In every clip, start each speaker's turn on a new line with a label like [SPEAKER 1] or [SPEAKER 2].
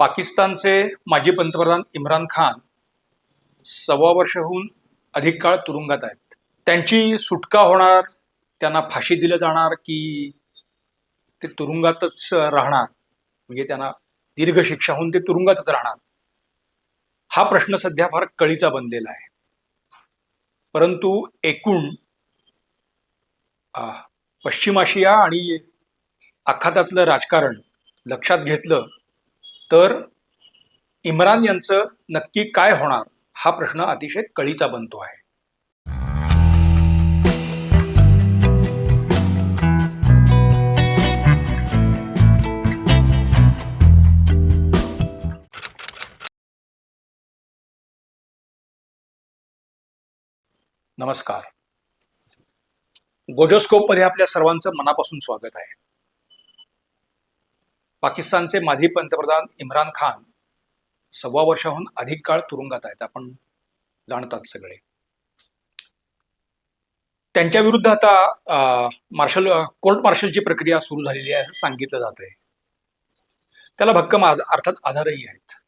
[SPEAKER 1] पाकिस्तानचे माजी पंतप्रधान इम्रान खान सव्वा वर्षहून अधिक काळ तुरुंगात आहेत. त्यांची सुटका होणार त्यांना फाशी दिलं जाणार की ते तुरुंगातच राहणार? म्हणजे त्यांना दीर्घ शिक्षा होऊन ते तुरुंगातच राहणार? हा प्रश्न सध्या फार कळीचा बनलेला आहे. परंतु एकूण पश्चिम आशिया आणि आखातातलं राजकारण लक्षात घेतलं तर इम्रान यांचं नक्की काय होणार हा प्रश्न अतिशय कळीचा बनतो आहे. नमस्कार. गोजोस्कोपमध्ये आपल्या सर्वांचं मनापासून स्वागत आहे. पाकिस्तानचे माजी पंतप्रधान इम्रान खान सव्वा वर्षाहून अधिक काळ तुरुंगात आहेत. आपण जाणतात सगळे. त्यांच्या विरुद्ध आता मार्शल कोर्ट मार्शलची प्रक्रिया सुरू झालेली आहे असं सांगितलं जात आहे त्याला भक्कम अर्थात आधारही आहेत.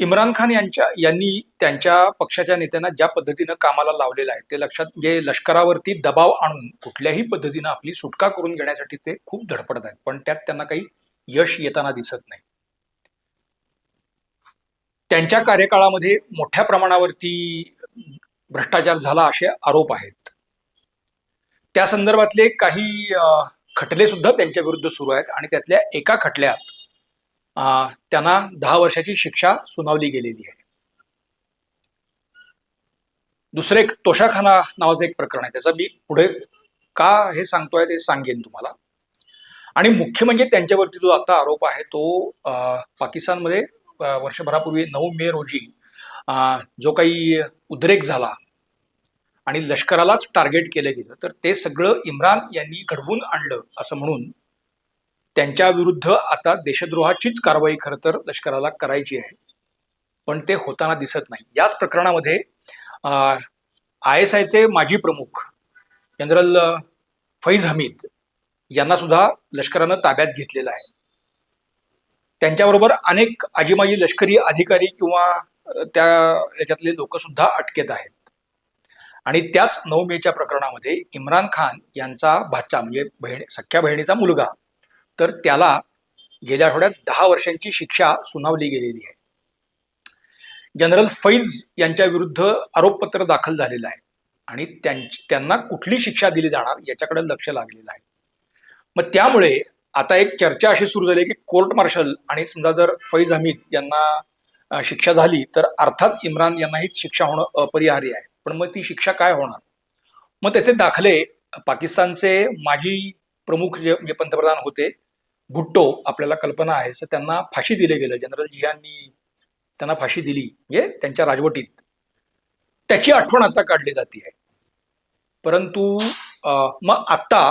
[SPEAKER 1] इम्रान खान यांच्या यांनी त्यांच्या पक्षाच्या नेत्यांना ज्या पद्धतीनं कामाला लावलेलं आहे ते लक्षात म्हणजे लष्करावरती दबाव आणून कुठल्याही पद्धतीनं आपली सुटका करून घेण्यासाठी ते खूप धडपडत आहेत. पण त्यात त्यांना काही यश येताना दिसत नाही. त्यांच्या कार्यकाळामध्ये मोठ्या प्रमाणावरती भ्रष्टाचार झाला असे आरोप आहेत. त्या संदर्भातले काही खटले सुद्धा त्यांच्या विरुद्ध सुरू आहेत आणि त्यातल्या एका खटल्यात त्यांना दहा वर्षाची शिक्षा सुनावली गेलेली आहे. दुसरे एक तोशाखाना नावाचं एक प्रकरण आहे. त्याचं मी पुढे का हे सांगतोय ते सांगेन तुम्हाला. आणि मुख्य म्हणजे त्यांच्यावरती जो आता आरोप आहे तो पाकिस्तानमध्ये वर्षभरापूर्वी नऊ मे रोजी जो काही उद्रेक झाला आणि लष्करालाच टार्गेट केलं गेलं तर ते सगळं इम्रान यांनी घडवून आणलं असं म्हणून त्यांच्या विरुद्ध आता देशद्रोहाचीच कारवाई खरं तर लष्कराला करायची आहे. पण ते होताना दिसत नाही. याच प्रकरणामध्ये आय एस आयचे माजी प्रमुख जनरल फैज हमीद यांना सुद्धा लष्करानं ताब्यात घेतलेलं आहे. त्यांच्याबरोबर अनेक आजीमाजी लष्करी अधिकारी किंवा त्या याच्यातले लोक सुद्धा अटकेत आहेत. आणि त्याच नऊ मेच्या प्रकरणामध्ये इम्रान खान यांचा भाचा म्हणजे बहीण सख्या बहिणीचा मुलगा तर त्याला गेल्या आठवड्यात दहा वर्षांची शिक्षा सुनावली गेलेली आहे. जनरल फैज यांच्या विरुद्ध आरोपपत्र दाखल झालेलं आहे आणि त्यांना कुठली शिक्षा दिली जाणार याच्याकडे लक्ष लागलेलं आहे. मग त्यामुळे आता एक चर्चा अशी सुरू झाली की कोर्ट मार्शल आणि समजा जर फैज हमीद यांना शिक्षा झाली तर अर्थात इम्रान यांनाही शिक्षा होणं अपरिहार्य आहे. पण मग ती शिक्षा काय होणार? मग त्याचे दाखले पाकिस्तानचे माजी प्रमुख जे पंतप्रधान होते भुट्टो आपल्याला कल्पना आहे. सर त्यांना फाशी दिले गेलं. जनरल जियांनी त्यांना फाशी दिली. म्हणजे त्यांच्या राजवटीत. त्याची आठवण आता काढली जाते. आहे परंतु मग आता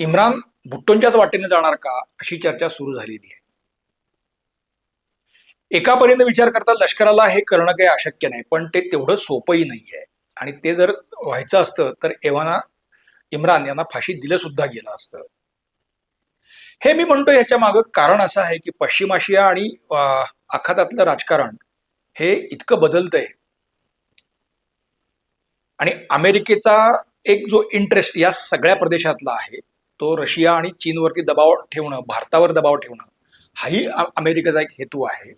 [SPEAKER 1] इम्रान भुट्टोंच्याच वाटेने जाणार का? अशी चर्चा सुरू झालेली आहे. एकापर्यंत विचार करता लष्कराला हे करणं काही अशक्य नाही. पण ते तेवढं सोपंही नाही आहे आणि ते जर व्हायचं असतं तर एव्हाना इम्रान यांना फाशी दिलं सुद्धा गेलं असतं. हे मी म्हणतो याच्या मागं कारण असं आहे की पश्चिम आशिया आणि आखातातलं राजकारण हे इतकं बदलतंय. आणि अमेरिकेचा एक जो इंटरेस्ट या सगळ्या प्रदेशातला आहे तो रशिया आणि चीनवरती दबाव ठेवणं भारतावर दबाव ठेवणं हाही अमेरिकेचा एक हेतू आहे.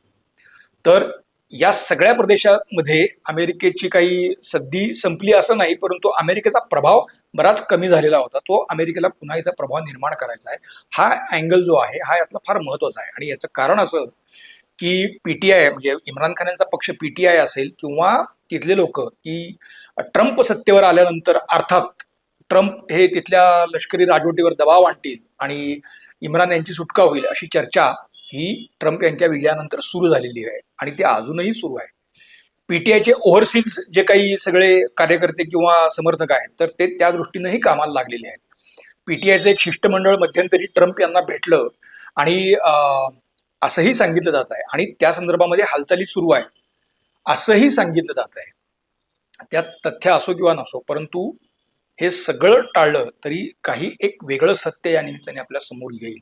[SPEAKER 1] तर या सगळ्या प्रदेशामध्ये अमेरिकेची काही सद्दी संपली असं नाही परंतु अमेरिकेचा प्रभाव बराच कमी झालेला होता. तो अमेरिकेला पुन्हा इथं प्रभाव निर्माण करायचा आहे. हा अँगल जो आहे हा यातला फार महत्त्वाचा आहे. आणि याचं कारण असं की पी टी आय म्हणजे इम्रान खान यांचा पक्ष पीटीआय असेल किंवा तिथले लोक की ट्रम्प सत्तेवर आल्यानंतर अर्थात ट्रम्प हे तिथल्या लष्करी राजवटीवर दबाव आणतील आणि इम्रान यांची सुटका होईल अशी चर्चा ही ट्रम्प यांच्या विजयानंतर सुरू झालेली आहे आणि ती अजूनही सुरू आहे. पीटीआयचे ओव्हरसीज जे काही सगळे कार्यकर्ते किंवा समर्थक आहेत तर ते त्या दृष्टीनंही कामाला लागलेले आहेत. पीटीआयचं एक शिष्टमंडळ मध्यंतरी ट्रम्प यांना भेटलं आणि असंही सांगितलं जात आहे आणि त्या संदर्भामध्ये हालचाली सुरू आहे असंही सांगितलं जात आहे. त्यात तथ्य असो किंवा नसो परंतु हे सगळं टाळलं तरी काही एक वेगळं सत्य या निमित्ताने आपल्यासमोर येईल.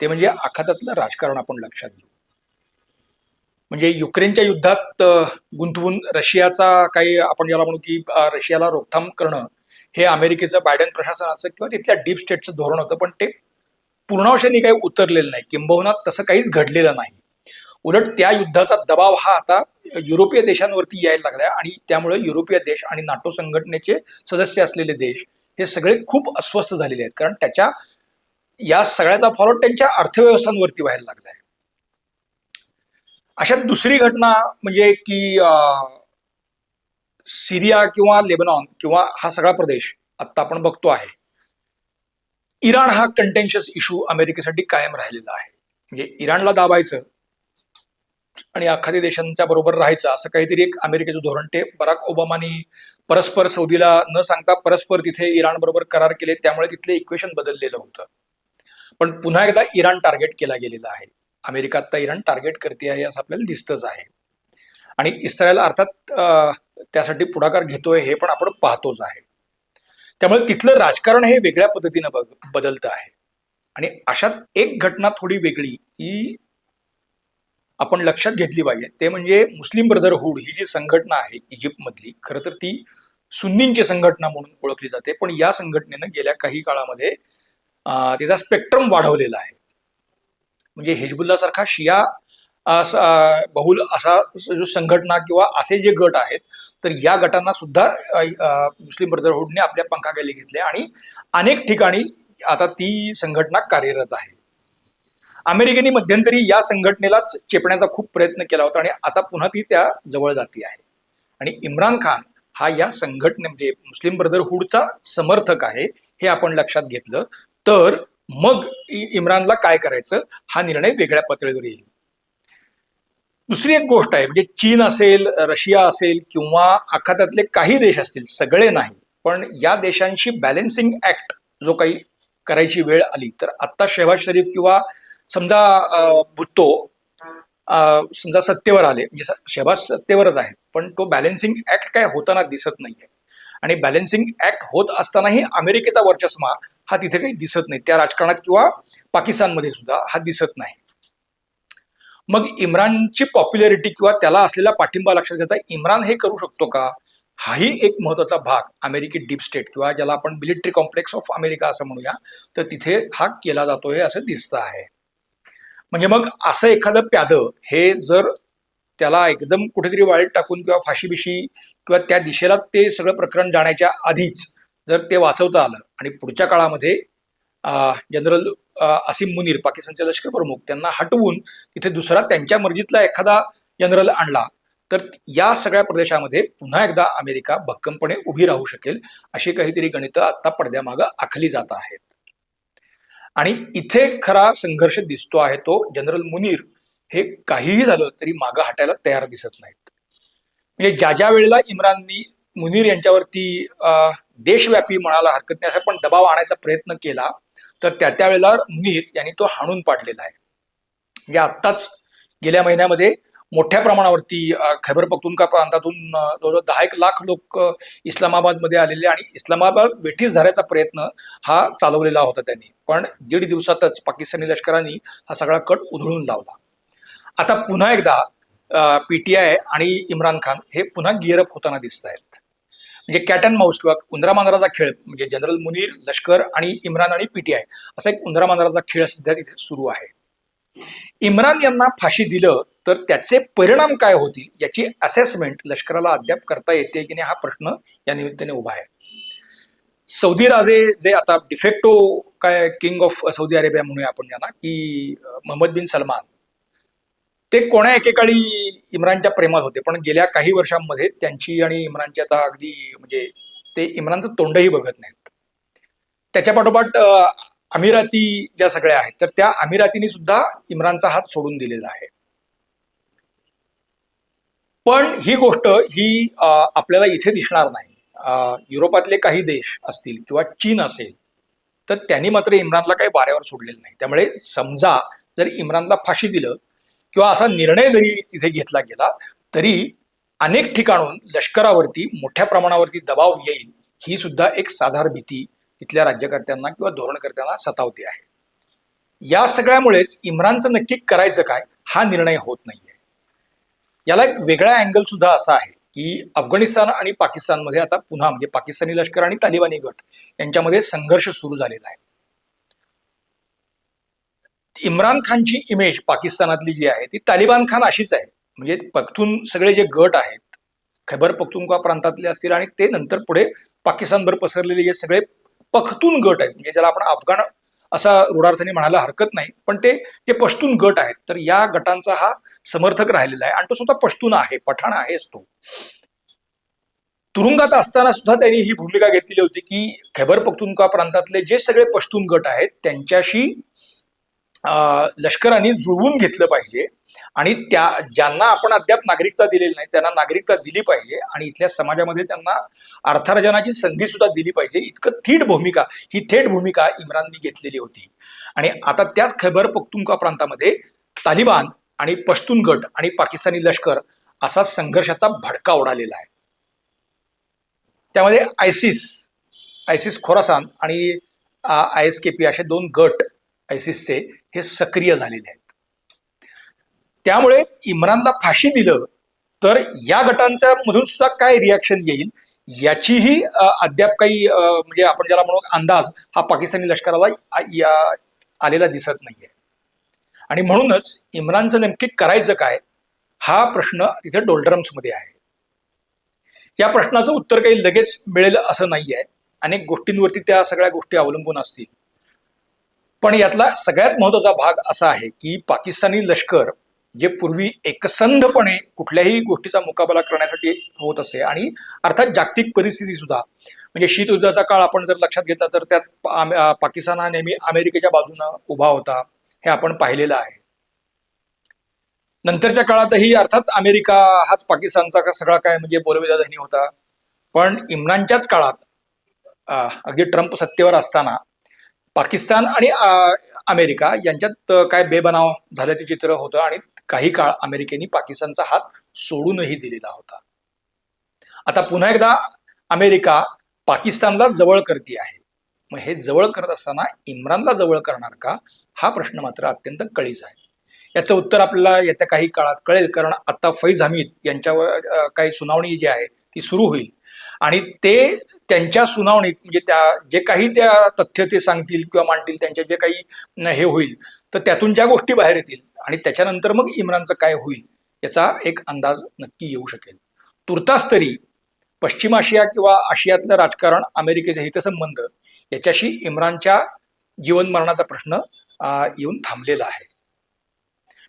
[SPEAKER 1] ते म्हणजे आखातातलं राजकारण आपण लक्षात घेऊ. म्हणजे युक्रेनच्या युद्धात गुंतवून रशियाचा काही आपण ज्याला म्हणू की रशियाला रोकथाम करणं हे अमेरिकेचं बायडन प्रशासनाचं किंवा तिथल्या डीप स्टेटचं धोरण होतं पण ते पूर्णांशाने काही उतरलेलं नाही. किंबहुना तसं काहीच घडलेलं नाही. उलट त्या युद्धाचा दबाव हा आता युरोपीय देशांवरती यायला लागलाय आणि त्यामुळे युरोपीय देश आणि नाटो संघटनेचे सदस्य असलेले देश हे सगळे खूप अस्वस्थ झालेले आहेत. कारण त्याच्या या सगळ्याचा फॉलो त्यांच्या अर्थव्यवस्थांवरती व्हायला लागलाय. अशा दुसरी घटना म्हणजे की सिरिया किंवा लेबनॉन किंवा हा सगळा प्रदेश आत्ता आपण बघतो आहे. इराण हा कंटेन्शियस इश्यू अमेरिकेसाठी कायम राहिलेला आहे. म्हणजे इराणला दाबायचं आणि आखाती देशांच्या बरोबर राहायचं असं काहीतरी एक अमेरिकेचं धोरण. ते बराक ओबामानी परस्पर सौदीला न सांगता परस्पर तिथे इराण बरोबर करार केले त्यामुळे तिथले इक्वेशन बदललेलं होतं. पण पुन्हा एकदा इराण टार्गेट केला गेलेला आहे. अमेरिका आता इराण टार्गेट करते आहे असं आपल्याला दिसतच आहे. आणि इस्रायल अर्थात त्यासाठी पुढाकार घेतोय हे पण आपण पाहतोच आहे. त्यामुळे तिथलं राजकारण हे वेगळ्या पद्धतीनं बग बदलतं आहे. आणि अशात एक घटना थोडी वेगळी की आपण लक्षात घेतली पाहिजे. ते म्हणजे मुस्लिम ब्रदरहूड ही जी संघटना आहे इजिप्तमधली खरं तर ती सुन्नींची संघटना म्हणून ओळखली जाते. पण या संघटनेनं गेल्या काही काळामध्ये त्याचा स्पेक्ट्रम वाढवलेला आहे. म्हणजे हिजबुल्ला सारखा शिया बहुल असा जो संघटना किंवा असे जे गट आहेत तर या गटांना सुद्धा मुस्लिम ब्रदरहूडने आपल्या पंखाखाली घेतले आणि अनेक ठिकाणी आता ती संघटना कार्यरत आहे. अमेरिकेने मध्यंतरी या संघटनेलाच चेपण्याचा खूप प्रयत्न केला होता आणि आता पुन्हा ती त्या जवळ जाती आहे. आणि इम्रान खान हा या संघटने म्हणजे मुस्लिम ब्रदरहूडचा समर्थक आहे हे आपण लक्षात घेतलं. तर मग इम्रानला काय करायचं? हा निर्णय वेगळ्या पातळीवर येईल. दुसरी एक गोष्ट आहे म्हणजे चीन असेल रशिया असेल किंवा आखातातले काही देश असतील सगळे नाही पण या देशांशी बॅलेन्सिंग ऍक्ट जो काही करायची वेळ आली तर आत्ता शेहबाज शरीफ किंवा समजा भुत्तो समजा सत्तेवर आले म्हणजे शेहबाज सत्तेवरच आहे पण तो बॅलेन्सिंग ऍक्ट काय होताना दिसत नाहीये. आणि बॅलेन्सिंग ऍक्ट होत असतानाही अमेरिकेचा वर्चस्मा हा तिथे काही दिसत नाही. त्या राजकारणात किंवा पाकिस्तानमध्ये सुद्धा हा दिसत नाही. मग इम्रानची पॉप्युलॅरिटी किंवा त्याला असलेला पाठिंबा लक्षात घेता इम्रान हे करू शकतो का? हाही एक महत्त्वाचा भाग. अमेरिकी डीप स्टेट किंवा ज्याला आपण मिलिटरी कॉम्प्लेक्स ऑफ अमेरिका असं म्हणूया तर तिथे हा केला जातोय असं दिसतं आहे. म्हणजे मग असं एखादं प्यादं हे जर त्याला एकदम कुठेतरी वाळीत टाकून किंवा फाशीबिशी किंवा त्या दिशेला ते सगळं प्रकरण जाण्याच्या आधीच जर ते वाचवता आलं आणि पुढच्या काळामध्ये जनरल असीम मुनीर पाकिस्तानचे लष्कर प्रमुख त्यांना हटवून तिथे दुसरा त्यांच्या मर्जीतला एखादा जनरल आणला तर या सगळ्या प्रदेशामध्ये पुन्हा एकदा अमेरिका भक्कमपणे उभी राहू शकेल अशी काहीतरी गणितं आता पडद्यामागं आखली जात आहेत. आणि इथे खरा संघर्ष दिसतो आहे तो जनरल मुनीर हे काहीही झालं तरी मागं हटायला तयार दिसत नाहीत. म्हणजे ज्या ज्या वेळेला इम्राननी मुनीर यांच्यावरती अं, देशव्यापी म्हणायला हरकत नाही असा पण दबाव आणायचा प्रयत्न केला तर त्या त्या वेळेला मुनीर यांनी तो हाणून पाडलेला आहे. म्हणजे आत्ताच गेल्या महिन्यामध्ये मोठ्या प्रमाणावरती खैबर पख्तुनका प्रांतातून जवळजवळ दहा एक लाख लोक इस्लामाबादमध्ये आलेले आणि इस्लामाबाद वेठीस धरायचा प्रयत्न हा चालवलेला होता त्यांनी. पण दीड दिवसातच पाकिस्तानी लष्करांनी हा सगळा कट उधळून लावला. आता पुन्हा एकदा पीटीआय आणि इम्रान खान हे पुन्हा गिअरअप होताना दिसत आहेत म्हणजे कॅट अँड माऊस किंवा उंदरा मांजराचा खेळ म्हणजे जनरल मुनीर लष्कर आणि इम्रान आणि पीटीआय असा एक उंदरा मांजराचा खेळ सध्या तिथे सुरू आहे. इम्रान यांना फाशी दिलं तर त्याचे परिणाम काय होतील याची असेसमेंट लष्कराला अद्याप करता येते की नाही हा प्रश्न या निमित्ताने उभा आहे. सौदी राजे जे आता डिफेक्टो काय किंग ऑफ सौदी अरेबिया म्हणूया आपण यांना की मोहम्मद बिन सलमान ते कोण्या एकेकाळी इम्रानच्या प्रेमात होते. पण गेल्या काही वर्षांमध्ये त्यांची आणि इम्रानची आता अगदी म्हणजे ते इम्रानचं तोंडही बघत नाहीत. त्याच्या पाठोपाठ अमिराती ज्या सगळ्या आहेत तर त्या अमिरातीने सुद्धा इम्रानचा हात सोडून दिलेला आहे. पण ही गोष्ट ही आपल्याला इथे दिसणार नाही. युरोपातले काही देश असतील किंवा चीन असेल तर त्यांनी मात्र इम्रानला काही वाऱ्यावर सोडलेलं नाही. त्यामुळे समजा जर इम्रानला फाशी दिलं किंवा असा निर्णय जरी तिथे घेतला गेला तरी अनेक ठिकाणून लष्करावरती मोठ्या प्रमाणावरती दबाव येईल ही सुद्धा एक साधार भीती तिथल्या राज्यकर्त्यांना किंवा धोरणकर्त्यांना सतावते आहे. या सगळ्यामुळेच इम्रानचं नक्की करायचं काय हा निर्णय होत नाहीये. याला एक वेगळा अँगल सुद्धा असा आहे की अफगाणिस्तान आणि पाकिस्तानमध्ये आता पुन्हा म्हणजे पाकिस्तानी लष्कर आणि तालिबानी गट यांच्यामध्ये संघर्ष सुरू झालेला आहे. इम्रान खानची इमेज पाकिस्तानातली जी आहे ती तालिबान खान अशीच आहे. म्हणजे पख्तून सगळे जे गट आहेत खैबर पख्तूनख्वा प्रांतातले असतील आणि ते नंतर पुढे पाकिस्तानभर पसरलेले जे सगळे पख्तून गट आहेत म्हणजे ज्याला आपण अफगाण असा रूढार्थाने म्हणायला हरकत नाही पण ते ते पश्तून गट आहेत तर या गटांचा हा समर्थक राहिलेला आहे. आणि तो सुद्धा पश्तून आहे पठाण आहेच तो. तुरुंगात असताना सुद्धा त्यांनी ही भूमिका घेतलेली होती की खैबर पख्तूनख्वा प्रांतातले जे सगळे पश्तून गट आहेत त्यांच्याशी लष्करांनी जुळवून घेतलं पाहिजे आणि त्या ज्यांना आपण अद्याप नागरिकता दिलेली नाही त्यांना नागरिकता दिली पाहिजे आणि इथल्या समाजामध्ये त्यांना अर्थार्जनाची संधी सुद्धा दिली पाहिजे. इतकं थेट भूमिका ही थेट भूमिका इम्राननी घेतलेली होती. आणि आता त्याच खैबर पख्तुनका प्रांतामध्ये तालिबान आणि पश्तून गट आणि पाकिस्तानी लष्कर असा संघर्षाचा भडका उडालेला आहे. त्यामध्ये आयसिस आयसिस खोरासान आणि आय एस के पी असे दोन गट आयसिसचे हे सक्रिय झालेले आहेत. त्यामुळे इम्रानला फाशी दिलं तर या गटांच्या मधून सुद्धा काय रिॲक्शन येईल याचीही अद्याप काही म्हणजे आपण ज्याला म्हणू अंदाज हा पाकिस्तानी लष्कराला या- आलेला दिसत नाहीये. आणि म्हणूनच इम्रानचं नेमकी करायचं काय हा प्रश्न तिथे डोल्ड्रम्समध्ये आहे. या प्रश्नाचं उत्तर काही लगेच मिळेल असं नाही आहे अनेक गोष्टींवरती त्या सगळ्या गोष्टी अवलंबून असतील. पण यातला सगळ्यात महत्त्वाचा भाग असा आहे की पाकिस्तानी लष्कर जे पूर्वी एकसंधपणे कुठल्याही गोष्टीचा मुकाबला करण्यासाठी होत असे आणि अर्थात जागतिक परिस्थिती सुद्धा म्हणजे शीतयुद्धाचा काळ आपण जर लक्षात घेतला तर त्यात पाकिस्तान हा नेहमी अमेरिकेच्या बाजूनं उभा होता हे आपण पाहिलेलं आहे. नंतरच्या काळातही अर्थात अमेरिका हाच पाकिस्तानचा का सगळा काय म्हणजे बोलवेदा धनी होता. पण इम्रानच्याच काळात अगदी ट्रम्प सत्तेवर असताना पाकिस्तान आणि अमेरिका यांच्यात काय बेबनाव झाल्याचे चित्र होतं आणि काही काळ अमेरिकेने पाकिस्तानचा हात सोडूनही दिलेला होता. आता पुन्हा एकदा अमेरिका पाकिस्तानला जवळ करते आहे. मग हे जवळ करत असताना इम्रानला जवळ करणार का? हा प्रश्न मात्र अत्यंत कळीच आहे. याचं उत्तर आपल्याला येत्या काही काळात कळेल कारण आता फैज हमीद यांच्यावर काही सुनावणी जी आहे ती सुरू होईल. आणि ते त्यांच्या सुनावणीत म्हणजे त्या जे काही त्या तथ्य ते सांगतील किंवा मांडतील त्यांच्या जे काही हे होईल तर त्यातून ज्या गोष्टी बाहेर येतील आणि त्याच्यानंतर मग इम्रानचं काय होईल याचा एक अंदाज नक्की येऊ शकेल. तुर्तास तरी पश्चिम आशिया किंवा आशियातलं राजकारण अमेरिकेचे हितसंबंध याच्याशी इम्रानच्या जीवन मरणाचा प्रश्न येऊन थांबलेला आहे.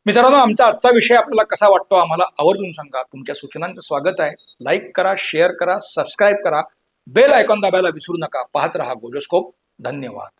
[SPEAKER 1] मित्रांनो आमचा आजचा विषय आपल्याला कसा वाटतो आम्हाला? आवर्जून सांगा. तुमच्या सूचनांचं स्वागत आहे. लाईक करा शेअर करा सबस्क्राईब करा. बेल आयकॉन दाबायला विसरू नका. पाहत रहा गोजोस्कोप धन्यवाद.